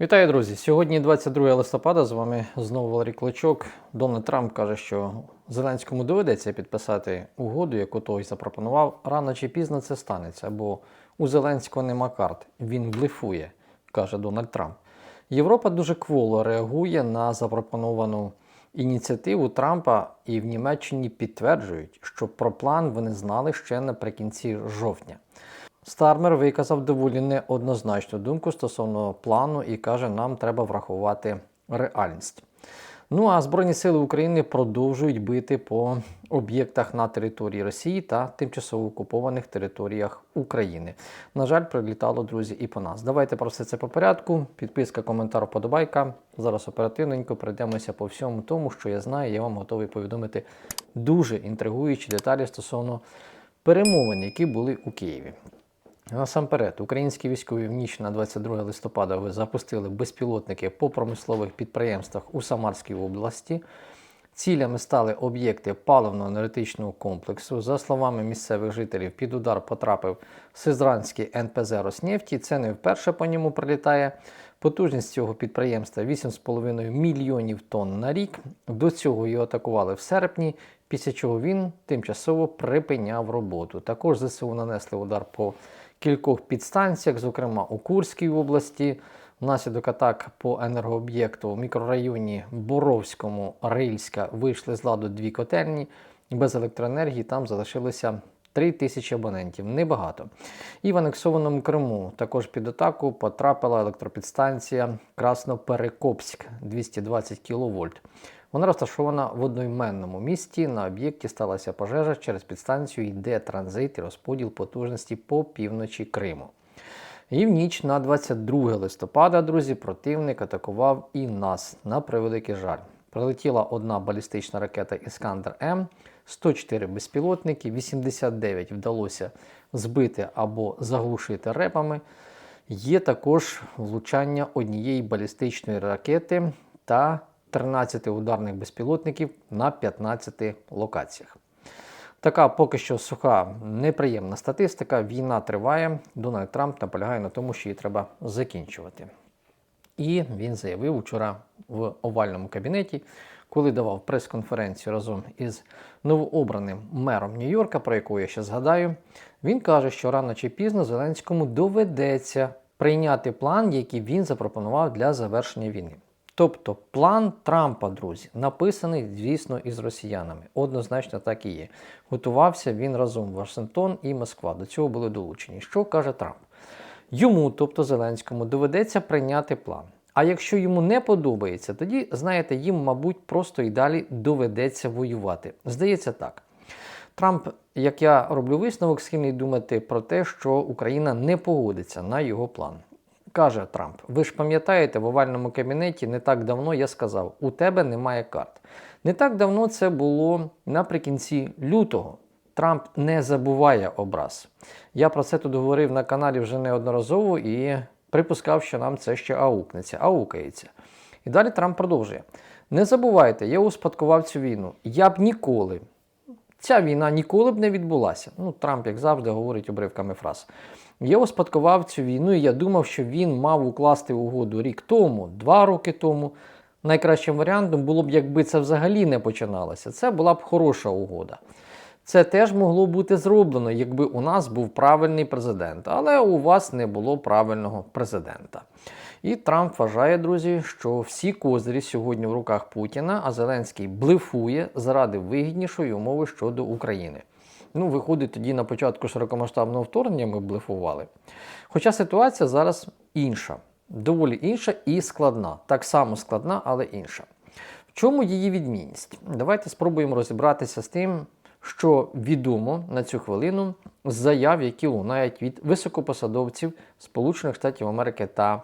Вітаю, друзі! Сьогодні 22 листопада. З вами знову Валерій Клочок. Дональд Трамп каже, що Зеленському доведеться підписати угоду, яку той запропонував. Рано чи пізно це станеться, бо у Зеленського нема карт. Він блефує, каже Дональд Трамп. Європа дуже кволо реагує на запропоновану ініціативу Трампа, і в Німеччині підтверджують, що про план вони знали ще наприкінці жовтня. Стармер виказав доволі неоднозначну думку стосовно плану і каже, нам треба врахувати реальність. Ну а Збройні сили України продовжують бити по об'єктах на території Росії та тимчасово окупованих територіях України. На жаль, прилітало, друзі, і по нас. Давайте про все це по порядку. Підписка, коментар, подобайка. Зараз оперативненько пройдемося по всьому тому, що я знаю. Я вам готовий повідомити дуже інтригуючі деталі стосовно перемовин, які були у Києві. Насамперед, українські військові в ніч на 22 листопада запустили безпілотники по промислових підприємствах у Самарській області. Цілями стали об'єкти паливно-енергетичного комплексу. За словами місцевих жителів, під удар потрапив Сизранський НПЗ Роснефті. Це не вперше по ньому прилітає. Потужність цього підприємства 8,5 мільйонів тонн на рік. До цього його атакували в серпні, після чого він тимчасово припиняв роботу. Також ЗСУ нанесли удар по кількох підстанціях, зокрема у Курській області. Внаслідок атак по енергооб'єкту в мікрорайоні Боровському, Рильська вийшли з ладу дві котельні. Без електроенергії там залишилося 3 тисячі абонентів. Небагато. І в анексованому Криму також під атаку потрапила електропідстанція Красноперекопськ 220 кВт. Вона розташована в одноіменному місті. На об'єкті сталася пожежа через підстанцію йде транзит і розподіл потужності по півночі Криму. І в ніч на 22 листопада, друзі, противник атакував і нас на превеликий жаль. Прилетіла одна балістична ракета Іскандер М, 104 безпілотники, 89 вдалося збити або заглушити репами. Є також влучання однієї балістичної ракети та 13 ударних безпілотників на 15 локаціях. Така поки що суха, неприємна статистика. Війна триває. Дональд Трамп наполягає на тому, що її треба закінчувати. І він заявив вчора в овальному кабінеті, коли давав прес-конференцію разом із новообраним мером Нью-Йорка, про яку я ще згадаю. Він каже, що рано чи пізно Зеленському доведеться прийняти план, який він запропонував для завершення війни. Тобто план Трампа, друзі, написаний, звісно, із росіянами. Однозначно так і є. Готувався він разом Вашингтон і Москва. До цього були долучені. Що каже Трамп? Йому, тобто Зеленському, доведеться прийняти план. А якщо йому не подобається, тоді, знаєте, їм, мабуть, просто і далі доведеться воювати. Здається так. Трамп, як я роблю висновок, схильний думати про те, що Україна не погодиться на його план. Каже Трамп: ви ж пам'ятаєте, в овальному кабінеті не так давно я сказав: у тебе немає карт. Не так давно це було наприкінці лютого. Трамп не забуває образ. Я про це тут говорив на каналі вже неодноразово і припускав, що нам це ще аукнеться, аукається. І далі Трамп продовжує: не забувайте, я успадкував цю війну. Я б ніколи. Ця війна ніколи б не відбулася. Ну, Трамп, як завжди, говорить обривками фраз. Я успадкував цю війну, і я думав, що він мав укласти угоду рік тому, два роки тому. Найкращим варіантом було б, якби це взагалі не починалося. Це була б хороша угода. Це теж могло бути зроблено, якби у нас був правильний президент, але у вас не було правильного президента. І Трамп вважає, друзі, що всі козирі сьогодні в руках Путіна, а Зеленський блефує заради вигіднішої умови щодо України. Ну, виходить, тоді на початку широкомасштабного вторгнення ми блефували. Хоча ситуація зараз інша, доволі інша і складна. Так само складна, але інша. В чому її відмінність? Давайте спробуємо розібратися з тим, що відомо на цю хвилину з заяв, які лунають від високопосадовців Сполучених Штатів Америки та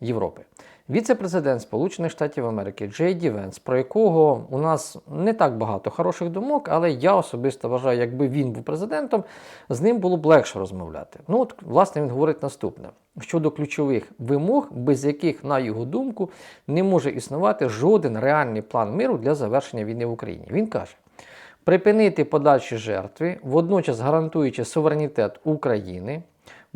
Європи. Віце-президент Сполучених Штатів Америки Джей Ді Венс, про якого у нас не так багато хороших думок, але я особисто вважаю, якби він був президентом, з ним було б легше розмовляти. Ну от, власне, він говорить наступне: щодо ключових вимог, без яких, на його думку, не може існувати жоден реальний план миру для завершення війни в Україні. Він каже. Припинити подальші жертви, водночас гарантуючи суверенітет України,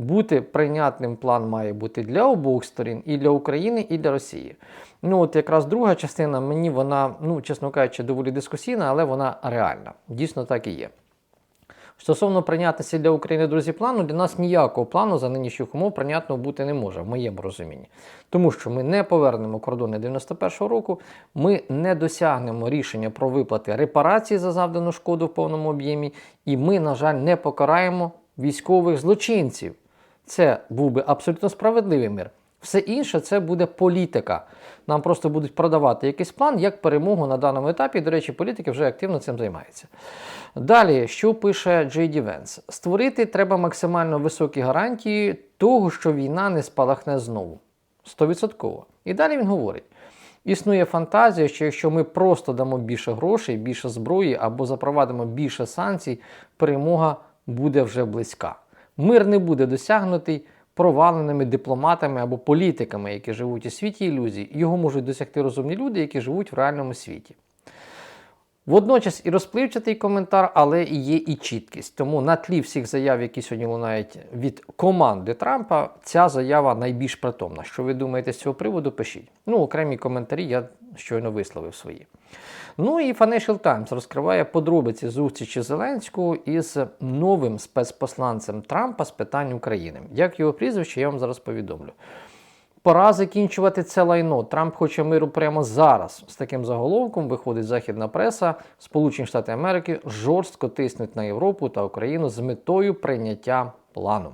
бути прийнятним план має бути для обох сторін, і для України, і для Росії. Ну, от якраз друга частина мені вона, ну, чесно кажучи, доволі дискусійна, але вона реальна. Дійсно так і є. Стосовно прийнятності для України, друзі, плану, для нас ніякого плану за нинішніх умов прийнятного бути не може, в моєму розумінні. Тому що ми не повернемо кордони 91-го року, ми не досягнемо рішення про виплати репарації за завдану шкоду в повному об'ємі, і ми, на жаль, не покараємо військових злочинців. Це був би абсолютно справедливий мир. Все інше це буде політика. Нам просто будуть продавати якийсь план як перемогу на даному етапі. До речі, політики вже активно цим займаються. Далі, що пише Джей Венс? Створити треба максимально високі гарантії того, що війна не спалахне знову. 100%. І далі він говорить: існує фантазія, що якщо ми просто дамо більше грошей, більше зброї або запровадимо більше санкцій, перемога буде вже близька. Мир не буде досягнутий проваленими дипломатами або політиками, які живуть у світі ілюзій. Його можуть досягти розумні люди, які живуть в реальному світі. Водночас і розпливчатий коментар, але і є і чіткість. Тому на тлі всіх заяв, які сьогодні лунають від команди Трампа, ця заява найбільш притомна. Що ви думаєте з цього приводу? Пишіть. Ну, окремі коментарі я щойно висловив свої. Ну і Financial Times розкриває подробиці зустрічі Зеленського із новим спецпосланцем Трампа з питань України. Як його прізвище, я вам зараз повідомлю. Пора закінчувати це лайно. Трамп хоче миру прямо зараз. З таким заголовком виходить західна преса. Сполучені Штати Америки жорстко тиснуть на Європу та Україну з метою прийняття плану.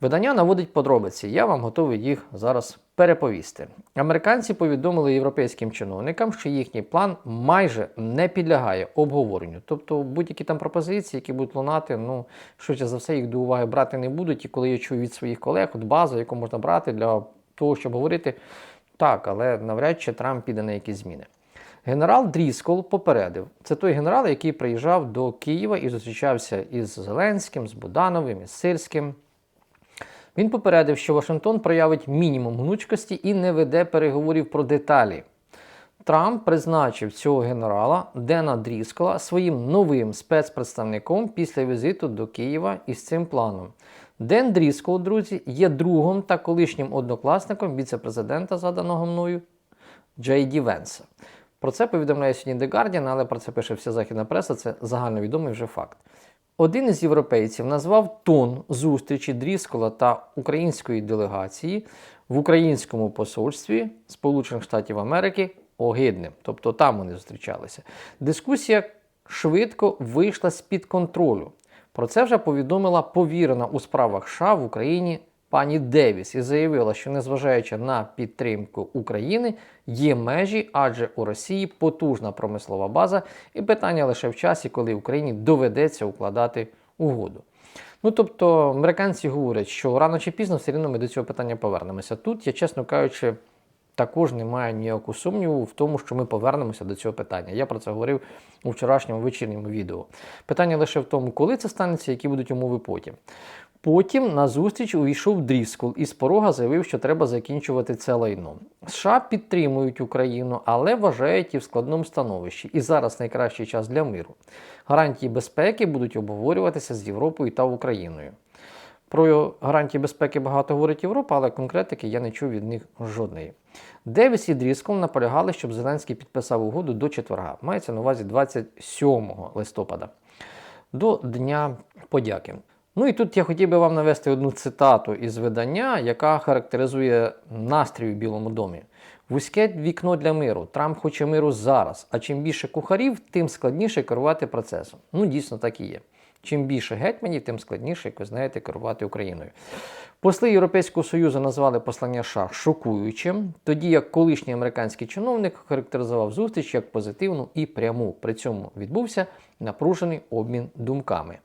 Видання наводить подробиці. Я вам готовий їх зараз переповісти. Американці повідомили європейським чиновникам, що їхній план майже не підлягає обговоренню. Тобто будь-які там пропозиції, які будуть лунати, ну швидше за все їх до уваги брати не будуть. І коли я чую від своїх колег, от база, яку можна брати для того, щоб говорити, так, але навряд чи Трамп піде на якісь зміни. Генерал Дріскол попередив, це той генерал, який приїжджав до Києва і зустрічався із Зеленським, з Будановим, із Сирським. Він попередив, що Вашингтон проявить мінімум гнучкості і не веде переговорів про деталі. Трамп призначив цього генерала Дена Дріскола своїм новим спецпредставником після візиту до Києва із цим планом. Ден Дріскол, друзі, є другом та колишнім однокласником віце-президента, заданого мною Джей Ді Венса. Про це повідомляє сьогодні The Guardian, але про це пише вся західна преса, це загальновідомий вже факт. Один із європейців назвав тон зустрічі Дріскола та української делегації в українському посольстві Сполучених Штатів Америки огидним. Тобто там вони зустрічалися. Дискусія швидко вийшла з-під контролю. Про це вже повідомила повірена у справах США в Україні пані Девіс і заявила, що незважаючи на підтримку України, є межі, адже у Росії потужна промислова база, і питання лише в часі, коли Україні доведеться укладати угоду. Ну тобто, американці говорять, що рано чи пізно все рівно ми до цього питання повернемося. Тут я, чесно кажучи, також не маю ніякого сумніву в тому, що ми повернемося до цього питання. Я про це говорив у вчорашньому вечірньому відео. Питання лише в тому, коли це станеться, які будуть умови потім. Потім на зустріч увійшов Дріскол і з порога заявив, що треба закінчувати це лайно. США підтримують Україну, але вважають її в складному становищі. І зараз найкращий час для миру. Гарантії безпеки будуть обговорюватися з Європою та Україною. Про гарантії безпеки багато говорить Європа, але конкретики я не чув від них жодної. Девіс і Дріскол наполягали, щоб Зеленський підписав угоду до четверга. Мається на увазі 27 листопада, до Дня подяки. Ну і тут я хотів би вам навести одну цитату із видання, яка характеризує настрій у Білому домі. Вузьке вікно для миру. Трамп хоче миру зараз. А чим більше кухарів, тим складніше керувати процесом. Ну, дійсно так і є. Чим більше гетьманів, тим складніше, як ви знаєте, керувати Україною. Посли Європейського Союзу назвали послання США шокуючим, тоді як колишній американський чиновник характеризував зустріч як позитивну і пряму. При цьому відбувся напружений обмін думками.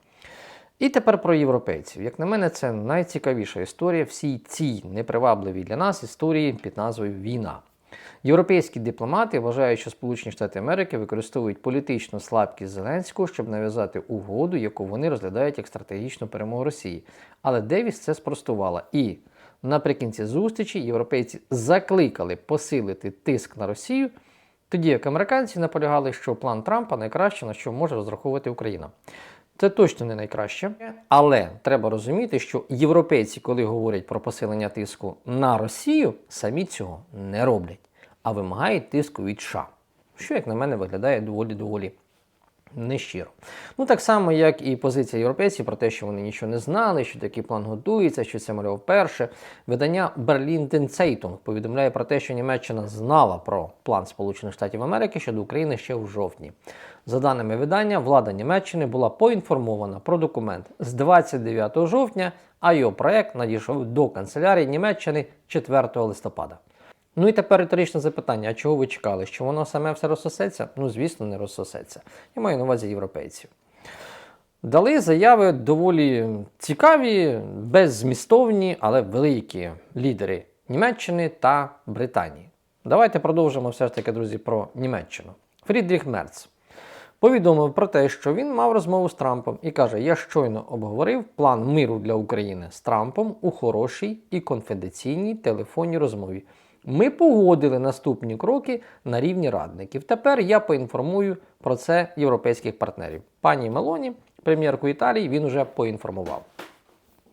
І тепер про європейців. Як на мене, це найцікавіша історія всій цій непривабливій для нас історії під назвою Війна. Європейські дипломати вважають, що Сполучені Штати Америки використовують політичну слабкість Зеленського, щоб нав'язати угоду, яку вони розглядають як стратегічну перемогу Росії. Але Девіс це спростувала. І наприкінці зустрічі європейці закликали посилити тиск на Росію, тоді як американці наполягали, що план Трампа найкраще на що може розраховувати Україна. Це точно не найкраще. Але треба розуміти, що європейці, коли говорять про посилення тиску на Росію, самі цього не роблять, а вимагають тиску від США. Що, як на мене, виглядає доволі доволі нещиро. Ну, так само, як і позиція європейців про те, що вони нічого не знали, що такий план готується, що це мовляв вперше. Видання Berlin Zeitung повідомляє про те, що Німеччина знала про план Сполучених Штатів Америки щодо України ще в жовтні. За даними видання, влада Німеччини була поінформована про документ з 29 жовтня, а його проект надійшов до канцелярії Німеччини 4 листопада. Ну і тепер риторичне запитання: а чого ви чекали? Що воно саме все розсосеться? Ну, звісно, не розсосеться. Я маю на увазі європейців. Дали заяви доволі цікаві, беззмістовні, але великі лідери Німеччини та Британії. Давайте продовжимо все ж таки, друзі, про Німеччину. Фрідріх Мерц повідомив про те, що він мав розмову з Трампом і каже: Я щойно обговорив план миру для України з Трампом у хорошій і конфіденційній телефонній розмові. Ми погодили наступні кроки на рівні радників. Тепер я поінформую про це європейських партнерів. Пані Мелоні, прем'єрку Італії, він уже поінформував.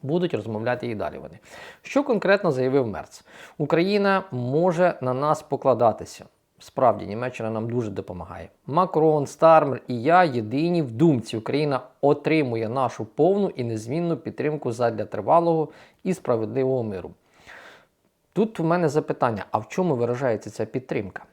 Будуть розмовляти і далі вони. Що конкретно заявив Мерц? Україна може на нас покладатися. Справді, Німеччина нам дуже допомагає. Макрон, Стармер і я єдині в думці. Україна отримує нашу повну і незмінну підтримку задля тривалого і справедливого миру. Тут у мене запитання: а в чому виражається ця підтримка?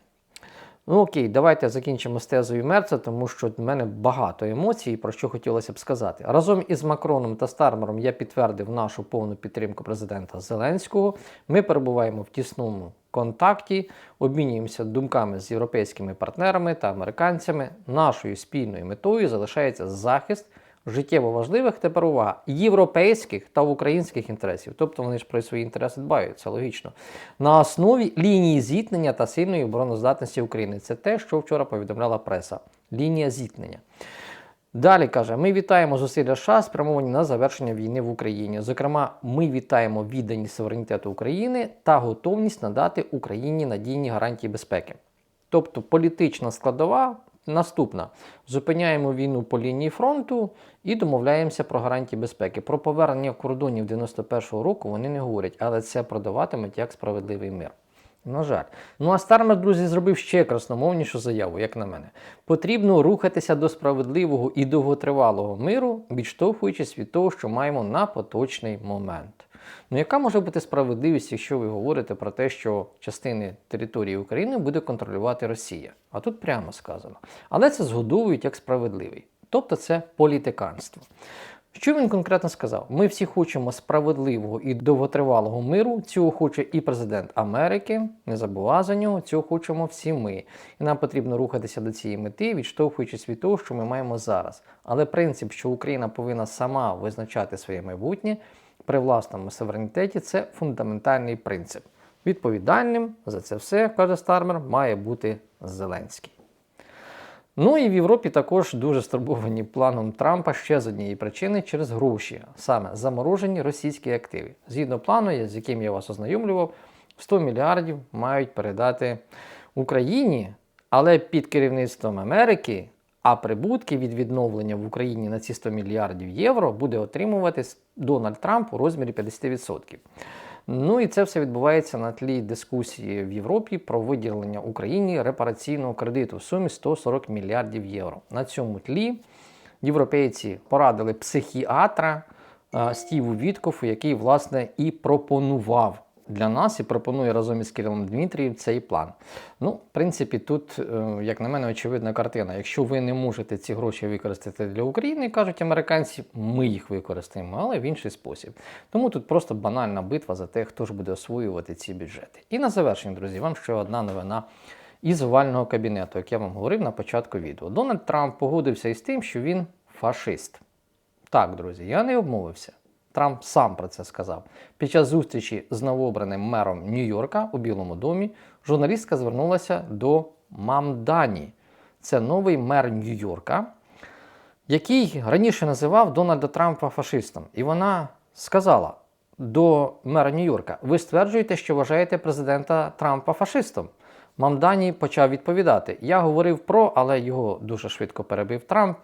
Ну окей, давайте закінчимо з тезою Мерца, тому що в мене багато емоцій, про що хотілося б сказати. Разом із Макроном та Стармером я підтвердив нашу повну підтримку президента Зеленського. Ми перебуваємо в тісному контакті, обмінюємося думками з європейськими партнерами та американцями. Нашою спільною метою залишається захист життєво важливих тепер увага європейських та українських інтересів. Тобто вони ж про свої інтереси дбають, це логічно. На основі лінії зіткнення та сильної обороноздатності України. Це те, що вчора повідомляла преса. Лінія зіткнення. Далі каже, ми вітаємо зусилля США, спрямовані на завершення війни в Україні. Зокрема, ми вітаємо відданість суверенітету України та готовність надати Україні надійні гарантії безпеки. Тобто політична складова Наступна. Зупиняємо війну по лінії фронту і домовляємося про гарантії безпеки. Про повернення кордонів 91-го року вони не говорять, але це продаватимуть як справедливий мир. На жаль. Ну а Стармер, друзі, зробив ще красномовнішу заяву, як на мене. Потрібно рухатися до справедливого і довготривалого миру, відштовхуючись від того, що маємо на поточний момент. Ну, яка може бути справедливість, якщо ви говорите про те, що частини території України буде контролювати Росія? А тут прямо сказано. Але це згодовують як справедливий. Тобто це політиканство. Що він конкретно сказав? Ми всі хочемо справедливого і довготривалого миру. Цього хоче і президент Америки, не забува за нього, цього хочемо всі ми. І нам потрібно рухатися до цієї мети, відштовхуючись від того, що ми маємо зараз. Але принцип, що Україна повинна сама визначати своє майбутнє при власному суверенітеті це фундаментальний принцип. Відповідальним за це все, каже Стармер, має бути Зеленський. Ну і в Європі також дуже стурбовані планом Трампа ще з однієї причини через гроші, саме заморожені російські активи. Згідно плану, з яким я вас ознайомлював, 100 мільярдів мають передати Україні, але під керівництвом Америки а прибутки від відновлення в Україні на ці 100 мільярдів євро буде отримувати Дональд Трамп у розмірі 50%. Ну і це все відбувається на тлі дискусії в Європі про виділення Україні репараційного кредиту в сумі 140 мільярдів євро. На цьому тлі європейці порадили психіатра Стіву Віткофу, який власне і пропонував для нас і пропонує разом із Кирилом Дмитрієм цей план. Ну, в принципі, тут, е, як на мене, очевидна картина. Якщо ви не можете ці гроші використати для України, кажуть американці, ми їх використаємо, але в інший спосіб. Тому тут просто банальна битва за те, хто ж буде освоювати ці бюджети. І на завершення, друзі, вам ще одна новина. Із овального кабінету, як я вам говорив на початку відео, Дональд Трамп погодився із тим, що він фашист. Так, друзі, я не обмовився. Трамп сам про це сказав. Під час зустрічі з новообраним мером Нью-Йорка у Білому домі журналістка звернулася до Мамдані. Це новий мер Нью-Йорка, який раніше називав Дональда Трампа фашистом. І вона сказала до мера Нью-Йорка: ви стверджуєте, що вважаєте президента Трампа фашистом. Мамдані почав відповідати: Я говорив про, але його дуже швидко перебив Трамп.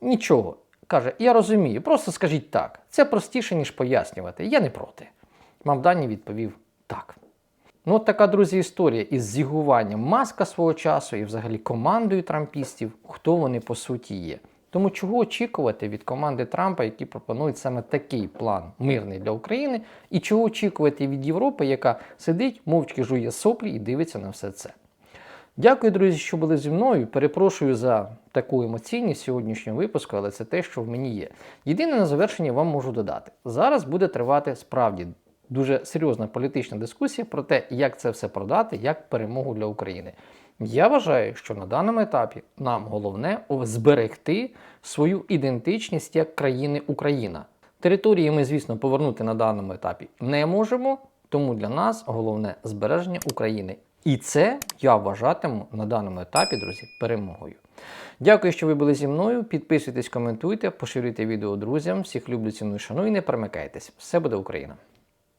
Нічого. Каже: Я розумію, просто скажіть так. Це простіше, ніж пояснювати. Я не проти. Мавдані відповів так. Ну, от така, друзі, історія із зігуванням маска свого часу і взагалі командою трампістів, хто вони по суті є. Тому чого очікувати від команди Трампа, які пропонують саме такий план мирний для України, і чого очікувати від Європи, яка сидить, мовчки жує соплі і дивиться на все це. Дякую, друзі, що були зі мною. Перепрошую за таку емоційність сьогоднішнього випуску, але це те, що в мені є. Єдине на завершення вам можу додати: зараз буде тривати справді дуже серйозна політична дискусія про те, як це все продати, як перемогу для України. Я вважаю, що на даному етапі нам головне зберегти свою ідентичність як країни Україна. Території ми, звісно, повернути на даному етапі не можемо, тому для нас головне збереження України. І це я вважатиму на даному етапі, друзі, перемогою. Дякую, що ви були зі мною. Підписуйтесь, коментуйте, поширюйте відео друзям. Всіх люблю, ціную, шаную і не перемикайтесь. Все буде Україна!